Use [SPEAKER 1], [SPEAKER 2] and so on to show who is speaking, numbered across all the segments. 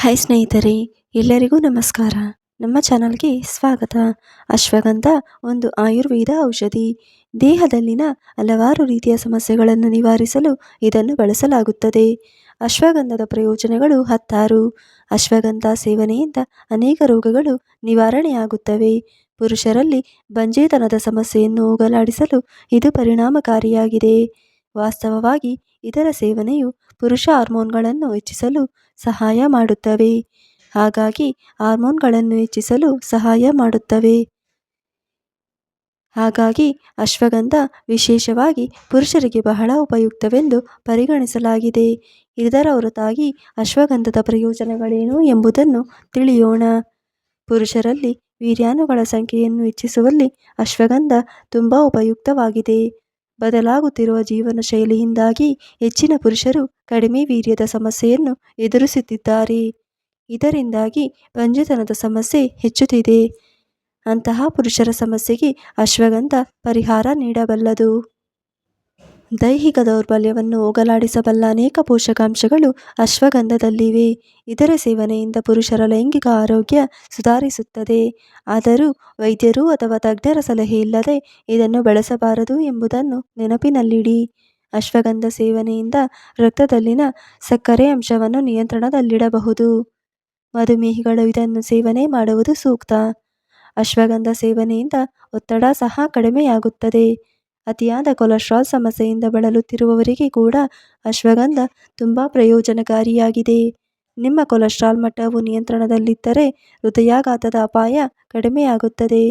[SPEAKER 1] Hi ಸ್ನೇಹಿತರೆ, ಎಲ್ಲರಿಗೂ ನಮಸ್ಕಾರ. ನಮ್ಮ ಚಾನಲ್ಗೆ ಸ್ವಾಗತ. ಅಶ್ವಗಂಧ, ಒಂದು ಆಯುರ್ವೇದ ಔಷಧಿ. ದೇಹದಲ್ಲಿನ ಹಲವಾರು ರೀತಿಯ ಸಮಸ್ಯೆಗಳನ್ನು ನಿವಾರಿಸಲು ಇದನ್ನು ಬಳಸಲಾಗುತ್ತದೆ. ಅಶ್ವಗಂಧದ ಪ್ರಯೋಜನಗಳು ಹತ್ತಾರು. ಅಶ್ವಗಂಧ ಸೇವನೆಯಿಂದ ಅನೇಕ ರೋಗಗಳು ನಿವಾರಣೆಯಾಗುತ್ತವೆ. ಪುರುಷರಲ್ಲಿ ಬಂಜೇತನದ ಸಮಸ್ಯೆಯನ್ನು ಹೋಗಲಾಡಿಸಲು ಇದು ಪರಿಣಾಮಕಾರಿಯಾಗಿದೆ. ವಾಸ್ತವವಾಗಿ ಇದರ ಸೇವನೆಯು ಪುರುಷ ಹಾರ್ಮೋನ್ಗಳನ್ನು ಹೆಚ್ಚಿಸಲು ಸಹಾಯ ಮಾಡುತ್ತವೆ. ಹಾಗಾಗಿ ಹಾರ್ಮೋನ್ಗಳನ್ನು ಹೆಚ್ಚಿಸಲು ಸಹಾಯ ಮಾಡುತ್ತವೆ. ಹಾಗಾಗಿ ಅಶ್ವಗಂಧ ವಿಶೇಷವಾಗಿ ಪುರುಷರಿಗೆ ಬಹಳ ಉಪಯುಕ್ತವೆಂದು ಪರಿಗಣಿಸಲಾಗಿದೆ. ಇದರ ಹೊರತಾಗಿ ಅಶ್ವಗಂಧದ ಪ್ರಯೋಜನಗಳೇನು ಎಂಬುದನ್ನು ತಿಳಿಯೋಣ. ಪುರುಷರಲ್ಲಿ ವೀರ್ಯಾಣುಗಳ ಸಂಖ್ಯೆಯನ್ನು ಹೆಚ್ಚಿಸುವಲ್ಲಿ ಅಶ್ವಗಂಧ ತುಂಬ ಉಪಯುಕ್ತವಾಗಿದೆ. ಬದಲಾಗುತ್ತಿರುವ ಜೀವನ ಶೈಲಿಯಿಂದಾಗಿ ಹೆಚ್ಚಿನ ಪುರುಷರು ಕಡಿಮೆ ವೀರ್ಯದ ಸಮಸ್ಯೆಯನ್ನು ಎದುರಿಸುತ್ತಿದ್ದಾರೆ. ಇದರಿಂದಾಗಿ ಪಂಜತನದ ಸಮಸ್ಯೆ ಹೆಚ್ಚುತ್ತಿದೆ. ಅಂತಹ ಪುರುಷರ ಸಮಸ್ಯೆಗೆ ಅಶ್ವಗಂಧ ಪರಿಹಾರ ನೀಡಬಲ್ಲದು. ದೈಹಿಕ ದೌರ್ಬಲ್ಯವನ್ನು ಹೋಗಲಾಡಿಸಬಲ್ಲ ಅನೇಕ ಪೋಷಕಾಂಶಗಳು ಅಶ್ವಗಂಧದಲ್ಲಿವೆ. ಇದರ ಸೇವನೆಯಿಂದ ಪುರುಷರ ಲೈಂಗಿಕ ಆರೋಗ್ಯ ಸುಧಾರಿಸುತ್ತದೆ. ಆದರೂ ವೈದ್ಯರು ಅಥವಾ ತಜ್ಞರ ಸಲಹೆ ಇಲ್ಲದೆ ಇದನ್ನು ಬಳಸಬಾರದು ಎಂಬುದನ್ನು ನೆನಪಿನಲ್ಲಿಡಿ. ಅಶ್ವಗಂಧ ಸೇವನೆಯಿಂದ ರಕ್ತದಲ್ಲಿನ ಸಕ್ಕರೆ ಅಂಶವನ್ನು ನಿಯಂತ್ರಣದಲ್ಲಿಡಬಹುದು. ಮಧುಮೇಹಿಗಳು ಇದನ್ನು ಸೇವನೆ ಮಾಡುವುದು ಸೂಕ್ತ. ಅಶ್ವಗಂಧ ಸೇವನೆಯಿಂದ ಒತ್ತಡ ಸಹ ಕಡಿಮೆಯಾಗುತ್ತದೆ. ಅತಿಯಾದ ಕೊಲೆಸ್ಟ್ರಾಲ್ ಸಮಸ್ಯೆಯಿಂದ ಬಳಲುತ್ತಿರುವವರಿಗೆ ಕೂಡ ಅಶ್ವಗಂಧ ತುಂಬ ಪ್ರಯೋಜನಕಾರಿಯಾಗಿದೆ. ನಿಮ್ಮ ಕೊಲೆಸ್ಟ್ರಾಲ್ ಮಟ್ಟವು ನಿಯಂತ್ರಣದಲ್ಲಿದ್ದರೆ ಹೃದಯಾಘಾತದ ಅಪಾಯ ಕಡಿಮೆಯಾಗುತ್ತದೆ.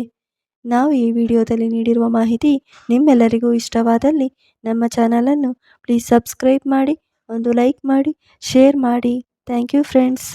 [SPEAKER 1] ನಾವು ಈ ವಿಡಿಯೋದಲ್ಲಿ ನೀಡಿರುವ ಮಾಹಿತಿ ನಿಮ್ಮೆಲ್ಲರಿಗೂ ಇಷ್ಟವಾದಲ್ಲಿ ನಮ್ಮ ಚಾನಲನ್ನು ಪ್ಲೀಸ್ ಸಬ್ಸ್ಕ್ರೈಬ್ ಮಾಡಿ, ಒಂದು ಲೈಕ್ ಮಾಡಿ, ಶೇರ್ ಮಾಡಿ. Thank you friends.